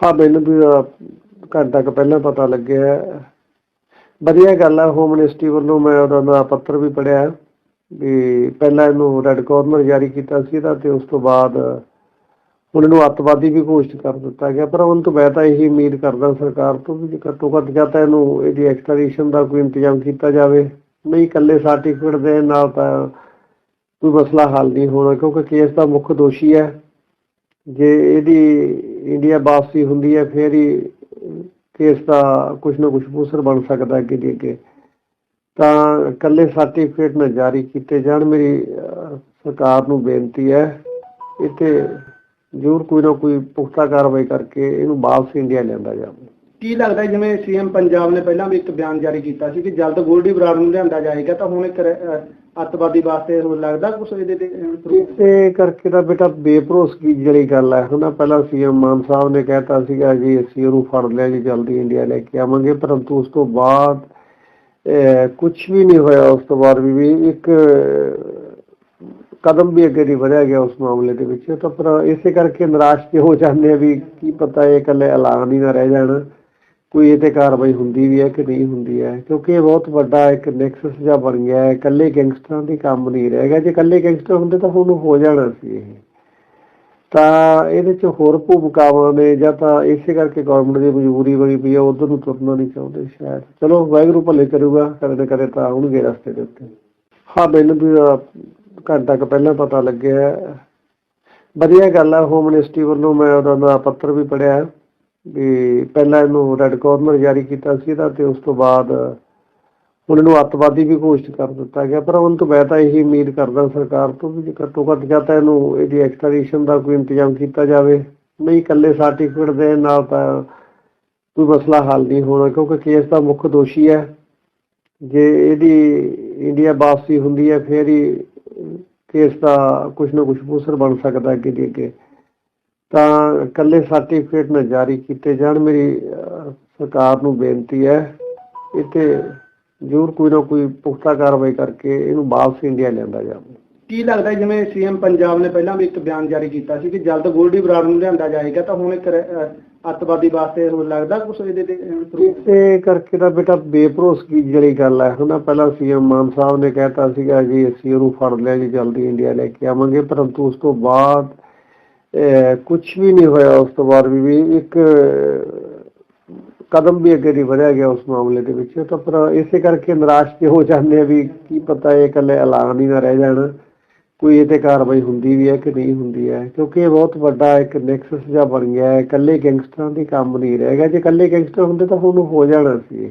ਹਾਂ, ਮੈਨੂੰ ਵੀ ਘੰਟਾ ਕੁ ਪਹਿਲਾਂ ਪਤਾ ਲੱਗਿਆ। ਵਧੀਆ ਗੱਲ ਹੈ ਹੋਮ ਮਿਨਿਸਟਰੀ ਵੱਲੋਂ ਮੈਂ ਉਹਦਾ ਦਾ ਪੱਤਰ ਵੀ ਪੜਿਆ ਵੀ ਪਹਿਲਾਂ ਇਹਨੂੰ ਰੈੱਡ ਕਾਰਨਰ ਜਾਰੀ ਕੀਤਾ ਸੀ ਇਹਦਾ ਤੇ ਉਸ ਤੋਂ ਬਾਅਦ ਹੁਣ ਇਹਨੂੰ ਅੱਤਵਾਦੀ ਵੀ ਘੋਸ਼ਿਤ ਕਰ ਦਿੱਤਾ ਗਿਆ। ਪਰ ਹੁਣ ਤੋਂ ਮੈਂ ਤਾਂ ਇਹੀ ਉਮੀਦ ਕਰਦਾ ਸਰਕਾਰ ਤੋਂ ਵੀ ਘੱਟੋ ਘੱਟ ਜਾਂ ਤਾਂ ਇਹਨੂੰ ਇਹਦੀ ਐਕਸਟ੍ਰੈਡੀਸ਼ਨ ਦਾ ਕੋਈ ਇੰਤਜ਼ਾਮ ਕੀਤਾ ਜਾਵੇ। ਨਹੀਂ, ਇਕੱਲੇ ਸਰਟੀਫਿਕੇਟ ਦੇਣ ਨਾਲ ਤਾਂ ਕੋਈ ਮਸਲਾ ਹੱਲ ਨਹੀਂ ਹੋਣਾ, ਕਿਉਂਕਿ ਕੇਸ ਦਾ ਮੁੱਖ ਦੋਸ਼ੀ ਹੈ। ਜੇ ਇਹਦੀ ਇੰਡੀਆ ਵਾਪਸੀ ਹੁੰਦੀ ਹੈ, ਫਿਰ ਹੀ ਕੇਸ ਦਾ ਕੁਝ ਨਾ ਕੁਝ ਪੂਸਰ ਬਣ ਸਕਦਾ ਅੱਗੇ ਦੀ ਅੱਗੇ। ਤਾਂ ਇਕੱਲੇ ਸਰਟੀਫਿਕੇਟ ਨਾ ਜਾਰੀ ਕੀਤੇ ਜਾਣ, ਮੇਰੀ ਸਰਕਾਰ ਨੂੰ ਬੇਨਤੀ ਹੈ, ਇੱਥੇ ਜ਼ਰੂਰ ਕੋਈ ਨਾ ਕੋਈ ਪੁਖਤਾ ਕਾਰਵਾਈ ਕਰਕੇ ਇਹਨੂੰ ਵਾਪਸ ਇੰਡੀਆ ਲਿਆਂਦਾ ਜਾਵੇ। ਕੀ ਲੱਗਦਾ ਜਿਵੇਂ ਸੀਐਮ ਪੰਜਾਬ ਨੇ ਪਹਿਲਾਂ ਵੀ ਇੱਕ ਬਿਆਨ ਜਾਰੀ ਕੀਤਾ ਸੀ ਕਿ ਜਲਦ ਗੋਲਡੀ ਬਰਾੜ ਨੂੰ ਲਿਆਂਦਾ ਜਾਏਗਾ, ਤਾਂ ਹੁਣ ਇੱਕ ਅੱਤਵਾਦੀ ਵਾਸਤੇ ਹੁਣ ਲੱਗਦਾ ਕੁਝ ਇਹਦੇ ਤੇ ਇਸੇ ਕਰਕੇ ਤਾਂ ਬੇਟਾ ਬੇਭਰੋਸਗੀ ਜਿਹੜੀ ਗੱਲ ਹੈ। ਹਨਾ ਪਹਿਲਾਂ ਸੀਐਮ ਮਾਨ ਸਾਹਿਬ ਨੇ ਕਹਿਤਾ ਸੀਗਾ ਜੀ, ਅਸੀਂ ਉਹਨੂੰ ਫੜ ਲਿਆ ਜੀ, ਜਲਦੀ ਇੰਡੀਆ ਲੈ ਕੇ ਆਵਾਂਗੇ। ਪਰੰਤੂ ਉਸ ਤੋਂ ਬਾਅਦ ਕੁਝ ਵੀ ਨਹੀਂ ਹੋਇਆ ਉਸ ਤੋਂ ਬਾਅਦ ਵੀ ਇੱਕ ਕਦਮ ਵੀ ਅੱਗੇ ਨਹੀਂ ਵਧਿਆ ਗਿਆ ਉਸ ਮਾਮਲੇ ਦੇ ਵਿੱਚ। ਤਾਂ ਪਰ ਇਸੇ ਕਰਕੇ ਨਿਰਾਸ਼ ਹੋ ਜਾਂਦੇ ਆ ਵੀ ਕੀ ਪਤਾ ਇਹ ਇਕੱਲੇ ਐਲਾਨ ਹੀ ਨਾ ਰਹਿ ਜਾਣਾ। ਕੋਈ ਇਹ ਤੇ ਕਾਰਵਾਈ ਹੁੰਦੀ ਵੀ ਹੈ ਕਿ ਨਹੀਂ ਹੁੰਦੀ ਹੈ? ਕਿਉਂਕਿ ਇਹ ਬਹੁਤ ਵੱਡਾ ਇੱਕ ਨੈਕਸਸ ਜਿਹਾ ਬਣ ਗਿਆ ਹੈ। ਇਕੱਲੇ ਗੈਂਗਸਟਰਾਂ ਦੀ ਕੰਮ ਨਹੀਂ ਰਹਿ ਜੇ ਇਕੱਲੇ ਗੈਂਗਸਟਰ ਹੁੰਦੇ ਤਾਂ ਹੁਣ ਹੋ ਜਾਣਾ ਸੀ ਇਹ। ਤਾਂ ਇਹਦੇ ਚ ਹੋਰ ਭੂਮਿਕਾਵਾਂ ਨੇ ਜਾਂ ਤਾਂ ਇਸੇ ਕਰਕੇ ਗਵਰਨਮੈਂਟ ਦੀ ਮਜਬੂਰੀ ਬਣੀ ਪਈ ਹੈ। ਉਧਰ ਨੂੰ ਤੁਰਨਾ ਨਹੀਂ ਚਾਹੁੰਦੇ ਸ਼ਾਇਦ। ਚਲੋ, ਵਾਹਿਗੁਰੂ ਭਲੇ ਕਰੂਗਾ। ਕਦੇ ਨਾ ਕਦੇ ਤਾਂ ਆਉਣਗੇ ਰਸਤੇ ਦੇ ਉੱਤੇ। ਹਾਂ, ਮੈਨੂੰ ਵੀ ਘੰਟਾ ਕੁ ਪਹਿਲਾਂ ਪਤਾ ਲੱਗਿਆ ਵਧੀਆ ਗੱਲ ਆ। ਹੋਮ ਮਿਨਿਸਟਰੀ ਵੱਲੋਂ ਮੈਂ ਉਹਦਾ ਦਾ ਪੱਤਰ ਵੀ ਪੜਿਆ ਵੀ ਪਹਿਲਾਂ ਇਹਨੂੰ ਰੈੱਡ ਕਾਰਨਰ ਜਾਰੀ ਕੀਤਾ ਸੀ ਇਹਦਾ ਤੇ ਉਸ ਤੋਂ ਬਾਅਦ ਹੁਣ ਇਹਨੂੰ ਅੱਤਵਾਦੀ ਵੀ ਘੋਸ਼ਿਤ ਕਰ ਦਿੱਤਾ ਗਿਆ। ਪਰ ਹੁਣ ਤੋਂ ਮੈਂ ਤਾਂ ਇਹੀ ਉਮੀਦ ਕਰਦਾ ਸਰਕਾਰ ਤੋਂ ਵੀ ਘੱਟੋ ਘੱਟ ਜਾਂ ਤਾਂ ਇਹਨੂੰ ਇਹਦੀ ਐਕਸਟ੍ਰੈਡੀਸ਼ਨ ਦਾ ਕੋਈ ਇੰਤਜ਼ਾਮ ਕੀਤਾ ਜਾਵੇ। ਨਹੀਂ, ਇਕੱਲੇ ਸਰਟੀਫਿਕੇਟ ਦੇਣ ਨਾਲ ਤਾਂ ਕੋਈ ਮਸਲਾ ਹੱਲ ਨਹੀਂ ਹੋਣਾ ਕਿਉਂਕਿ ਕੇਸ ਦਾ ਮੁੱਖ ਦੋਸ਼ੀ ਹੈ। ਜੇ ਇਹਦੀ ਇੰਡੀਆ ਵਾਪਸੀ ਹੁੰਦੀ ਹੈ, ਫੇਰ ਹੀ ਕੇਸ ਦਾ ਕੁਝ ਨਾ ਕੁਝ ਪੂਸਰ ਬਣ ਸਕਦਾ ਅੱਗੇ ਦੀ ਅੱਗੇ। ਤਾਂ ਇਕੱਲੇ ਸਰਟੀਫਿਕੇਟ ਨਾ ਜਾਰੀ ਕੀਤੇ ਜਾਣ ਮੇਰੀ ਸਰਕਾਰ ਨੂੰ ਬੇਨਤੀ ਹੈ ਇੱਥੇ ਜ਼ਰੂਰ ਕੋਈ ਨਾ ਕੋਈ ਪੁਖਤਾ ਕਾਰਵਾਈ ਕਰਕੇ ਇਹਨੂੰ ਵਾਪਸ ਇੰਡੀਆ ਲਿਆਂਦਾ ਜਾਵੇ ਕੀ ਲੱਗਦਾ ਜਿਵੇਂ ਸੀਐਮ ਪੰਜਾਬ ਨੇ ਪਹਿਲਾਂ ਵੀ ਇੱਕ ਬਿਆਨ ਜਾਰੀ ਕੀਤਾ ਸੀ ਕਿ ਜਲਦ ਗੋਲਡੀ ਬਰਾੜ ਨੂੰ ਲਿਆਂਦਾ ਜਾਏਗਾ ਤਾਂ ਹੁਣ ਇੱਕ ਅੱਤਵਾਦੀ ਵਾਸਤੇ ਹੁਣ ਲੱਗਦਾ ਕੁਝ ਇਹਦੇ ਤੇ? ਇਸੇ ਕਰਕੇ ਤਾਂ ਬੇਟਾ ਬੇਭਰੋਸਗੀ ਜਿਹੜੀ ਗੱਲ ਹੈ ਹਨਾ ਪਹਿਲਾਂ ਸੀਐਮ ਮਾਨ ਸਾਹਿਬ ਨੇ ਕਹਿਤਾ ਸੀਗਾ ਜੀ ਅਸੀਂ ਉਹਨੂੰ ਫੜ ਲਿਆ ਜੀ ਜਲਦੀ ਇੰਡੀਆ ਲੈ ਕੇ ਆਵਾਂਗੇ ਪਰੰਤੂ ਉਸ ਤੋਂ ਬਾਅਦ ਕੁਝ ਵੀ ਨਹੀਂ ਹੋਇਆ ਉਸ ਤੋਂ ਬਾਅਦ ਵੀ ਇੱਕ ਕਦਮ ਵੀ ਅੱਗੇ ਨਹੀਂ ਵਧਿਆ ਗਿਆ ਉਸ ਮਾਮਲੇ ਦੇ ਵਿੱਚ। ਤਾਂ ਪਰ ਇਸੇ ਕਰਕੇ ਨਿਰਾਸ਼ ਤੇ ਹੋ ਜਾਂਦੇ ਆ ਵੀ ਕੀ ਪਤਾ ਇਹ ਇਕੱਲੇ ਐਲਾਨ ਹੀ ਨਾ ਰਹਿ ਜਾਣ। ਕੋਈ ਇਹ ਤੇ ਕਾਰਵਾਈ ਹੁੰਦੀ ਵੀ ਹੈ ਕਿ ਨਹੀਂ ਹੁੰਦੀ ਹੈ? ਕਿਉਂਕਿ ਇਹ ਬਹੁਤ ਵੱਡਾ ਇੱਕ ਨੈਕਸਸ ਜਿਹਾ ਬਣ ਗਿਆ ਹੈ। ਇਕੱਲੇ ਗੈਂਗਸਟਰਾਂ ਦੀ ਕੰਮ ਨਹੀਂ ਰਹਿ ਗਿਆ। ਜੇ ਇਕੱਲੇ ਗੈਂਗਸਟਰ ਹੁੰਦੇ ਤਾਂ ਹੁਣ ਹੋ ਜਾਣਾ ਸੀ ਇਹ।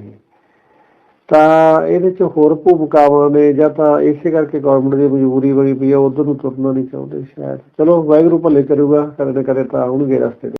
ਤਾਂ ਇਹਦੇ ਚ ਹੋਰ ਭੂਮਿਕਾਵਾਂ ਨੇ ਜਾਂ ਤਾਂ ਇਸੇ ਕਰਕੇ ਗਵਰਨਮੈਂਟ ਦੀ ਮਜਬੂਰੀ ਬਣੀ ਪਈ ਹੈ ਉਧਰ ਨੂੰ ਤੁਰਨਾ ਨਹੀਂ ਚਾਹੁੰਦੇ ਸ਼ਾਇਦ। ਚਲੋ ਵਾਹਿਗੁਰੂ ਭਲੇ ਕਰੂਗਾ, ਕਦੇ ਨਾ ਕਦੇ ਤਾਂ ਆਉਣਗੇ ਰਸਤੇ ਦੇ